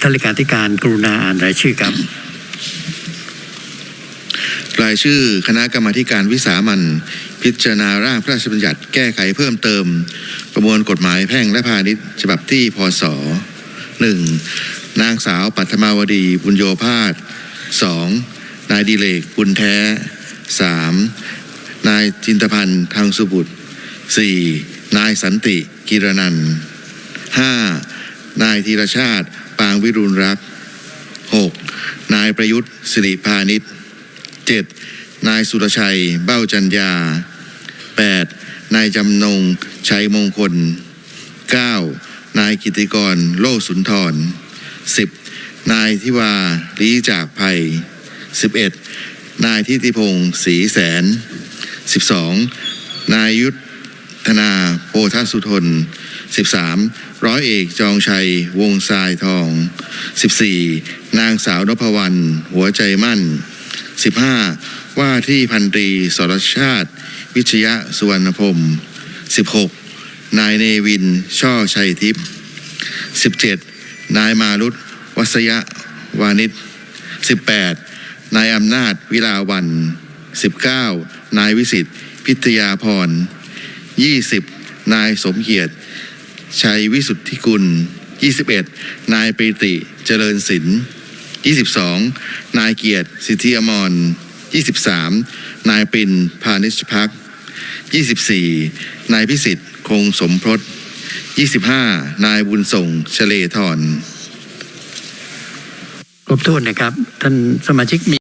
ท่านเลขาธิการกรุณาอ่านรายชื่อครับ รายชื่อคณะกรรมาธิการวิสามันพิจารณาร่างพระราชบัญญัติแก้ไขเพิ่มเติม ประมวลกฎหมายแพ่งและพาณิชย์ฉบับที่พศ 1. นางสาวปัทมาวดีบุญโยภาส 2. นายดิเลกบุญแท้ 3. นายจินตพันธ์ทางสุบุตร 4. นายสันติกิรนัน 5. นายธีรชาติ ปางวิรุณรัก 6. นายประยุทธ์สิริพานิช 7. นายสุรชัย เบ้าจันยา 8. นายจำนง ชัยมงคล 9. นายกิติกร โลสุนทร 10. นายทิวาลีจากภัย 11. นายทิติพงศ์ศรีแสน 12. นายยุทธ ธนาโพธสุทน 13. ร้อยเอกจองชัย วงทรายทอง 14. นางสาวนพวรรณหัวใจมั่น 15. ว่าที่พันตรีสรชาติ วิชยะสุวรรณพรหม 16. นายเนวิน ช่อชัยทิพย์ 17. นายมารุตวัสยะวานิช 18. นายอำนาจวิลาวัน 19. นายวิสิทธิ์พิทยาพร 20. นายสมเกียรติ ชัยวิสุทธิกุล 21. นายปรีติเจริญศิลป์ 22. นายเกียรติสิทธิอมร 23. นายปินพานิชพัก 24. นายพิสิทธิ์คงสมพรส 25. นายบุญส่งเฉลทรครบถ้วนนะครับ ท่านสมาชิกมี